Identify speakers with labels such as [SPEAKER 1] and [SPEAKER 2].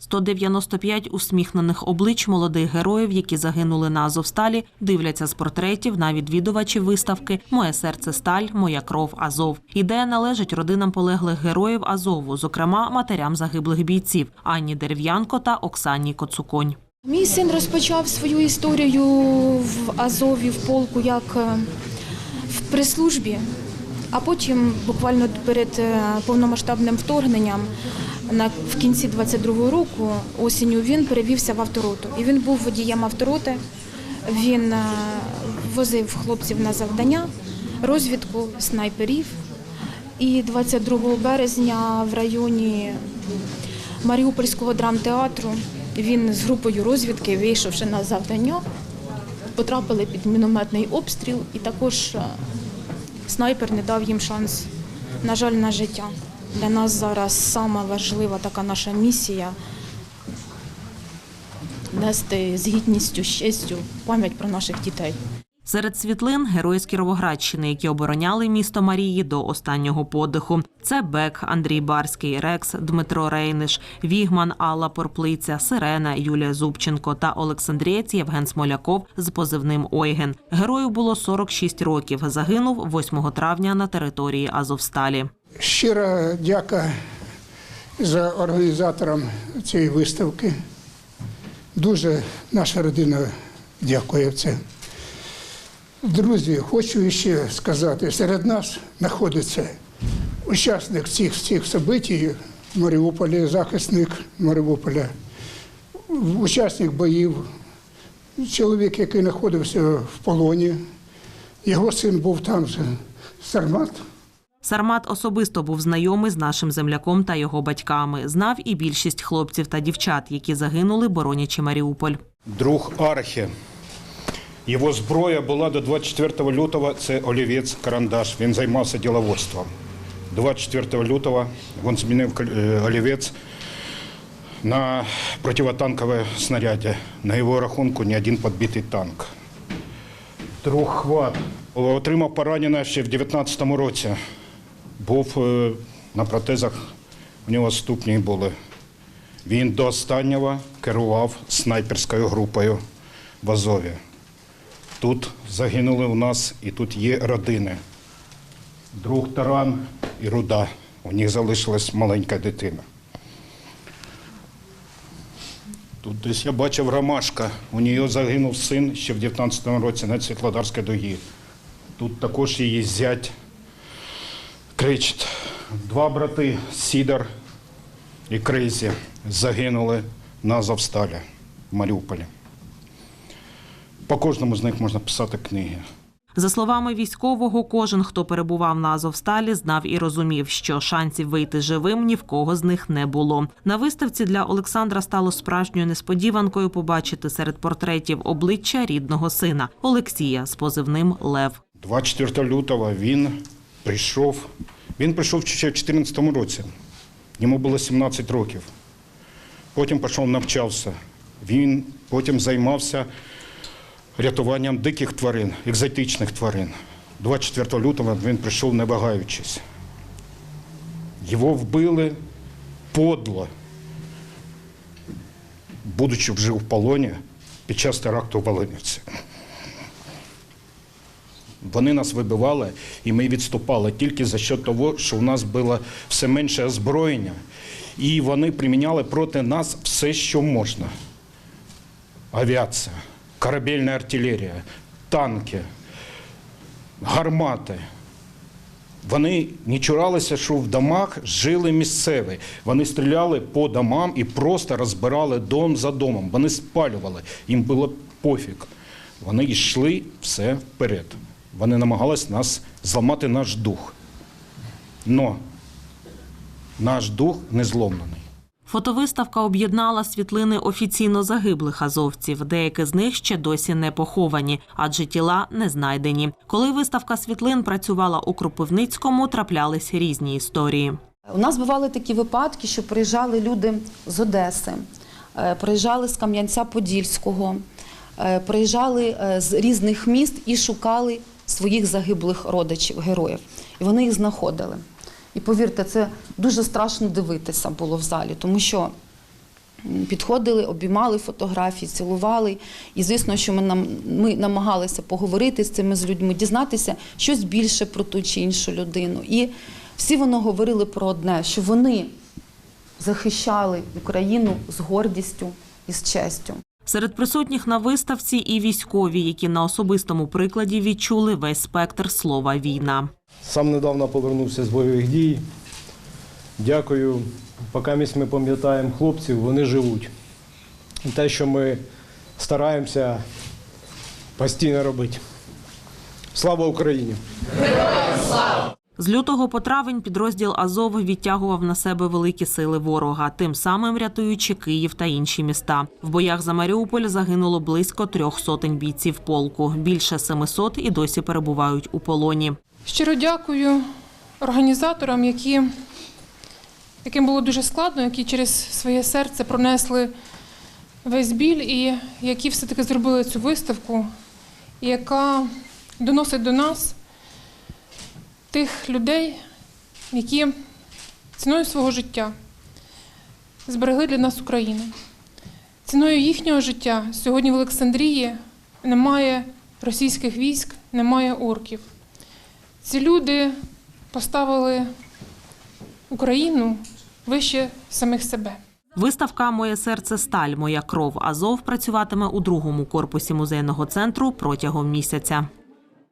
[SPEAKER 1] 195 усміхнених облич молодих героїв, які загинули на Азовсталі, дивляться з портретів на відвідувачів виставки Моє серце сталь, моя кров Азов. Ідея належить родинам полеглих героїв Азову, зокрема матерям загиблих бійців Анні Дерев'янко та Оксані Коцуконь.
[SPEAKER 2] Мій син розпочав свою історію в Азові в полку як е, в прес-службі, а потім, буквально перед е, повномасштабним вторгненням, на в кінці 22-го року осінню він перевівся в автороту. І він був водієм автороти. Він е, возив хлопців на завдання, розвідку снайперів. І 22 березня в районі Маріупольського драмтеатру він з групою розвідки, вийшовши на завдання, потрапили під мінометний обстріл, і також е, снайпер не дав їм шанс, на жаль, на життя. Для нас зараз сама важлива така наша місія нести з гідністю, з честю пам'ять про наших дітей.
[SPEAKER 1] Серед світлин герої з Кіровоградщини, які обороняли місто Марії до останнього подиху. Це Бек, Андрій Барський, Рекс, Дмитро Рейниш, Вігман, Алла Порплиця, Сирена, Юлія Зубченко та Олександрієць Євген Смоляков з позивним Ойген. Герою було 46 років. Загинув 8 травня на території Азовсталі.
[SPEAKER 3] Щира дяка за організаторам цієї виставки. Дуже наша родина дякує в це. Друзі, хочу ще сказати, серед нас знаходиться учасник цих всіх событий в Маріуполі, захисник Маріуполя, учасник боїв, чоловік, який знаходився в полоні. Його син був там же, Сармат.
[SPEAKER 1] Сармат особисто був знайомий з нашим земляком та його батьками. Знав і більшість хлопців та дівчат, які загинули, боронячи Маріуполь.
[SPEAKER 4] друг Архі. Його зброя була до 24 лютого. Це олівець, карандаш. Він займався діловодством. 24 лютого він змінив е, олівець на противотанкове снаряді. На його рахунку ні один підбитий танк. Друг Хват отримав поранення ще в 19-му році. Був е, на протезах, у нього ступні були. Він до останнього керував снайперською групою в Азові. Тут загинули у нас і тут є родини. Друг Таран і Руда. У них залишилась маленька дитина. Тут десь я бачив Ромашка. У нього загинув син ще в 19-му році на Світлодарській дугі. Тут також її зять кричить. Два брати Сідор і Крейзі загинули на Азовсталі в Маріуполі. По кожному з них можна писати книги.
[SPEAKER 1] За словами військового, кожен, хто перебував на Азовсталі, знав і розумів, що шансів вийти живим ні в кого з них не було. На виставці для Олександра стало справжньою несподіванкою побачити серед портретів обличчя рідного сина Олексія з позивним Лев.
[SPEAKER 4] 24 лютого він прийшов. Він прийшов ще в 2014 році. Йому було 17 років. Потім пішов навчався. Він потім займався рятуванням диких тварин, екзотичних тварин. 24 лютого він прийшов не вагаючись. Його вбили подло, будучи вже в полоні під час теракту в Волинівці. Вони нас вибивали, і ми відступали тільки за що того, що у нас було все менше озброєння, і вони приміняли проти нас все, що можна: авіація, корабельна артилерія, танки, гармати. Вони не чуралися, що в домах жили місцеві. Вони стріляли по домам і просто розбирали дом за домом. Вони спалювали. Їм було пофіг. Вони йшли все вперед. Вони намагались нас зламати наш дух. Но наш дух не зломлений.
[SPEAKER 1] Фотовиставка об'єднала світлини офіційно загиблих азовців. Деякі з них ще досі не поховані, адже тіла не знайдені. Коли виставка світлин працювала у Кропивницькому, траплялись різні історії.
[SPEAKER 5] У нас бували такі випадки, що приїжджали люди з Одеси, е, приїжджали з Кам'янця-Подільського, е, приїжджали е, з різних міст і шукали своїх загиблих родичів, героїв. І вони їх знаходили. І повірте, це дуже страшно дивитися було в залі, тому що підходили, обіймали фотографії, цілували. І звісно, що ми нам ми намагалися поговорити з цими з людьми, дізнатися щось більше про ту чи іншу людину. І всі вони говорили про одне, що вони захищали Україну з гордістю і з честю.
[SPEAKER 1] Серед присутніх на виставці і військові, які на особистому прикладі відчули весь спектр слова війна.
[SPEAKER 6] Сам недавно повернувся з бойових дій. Дякую. Поки ми пам'ятаємо хлопців, вони живуть. Те, що ми стараємося постійно робити. Слава Україні!
[SPEAKER 1] З лютого по травень підрозділ Азов відтягував на себе великі сили ворога, тим самим рятуючи Київ та інші міста. В боях за Маріуполь загинуло близько трьох сотень бійців полку. Більше 700 і досі перебувають у полоні.
[SPEAKER 7] Щиро дякую організаторам, які, яким було дуже складно, які через своє серце пронесли весь біль і які все-таки зробили цю виставку, яка доносить до нас тих людей, які ціною свого життя зберегли для нас Україну. Ціною їхнього життя сьогодні в Олександрії немає російських військ, немає орків. Ці люди поставили Україну вище самих себе.
[SPEAKER 1] Виставка Моє серце сталь, моя кров Азов працюватиме у другому корпусі музейного центру протягом місяця.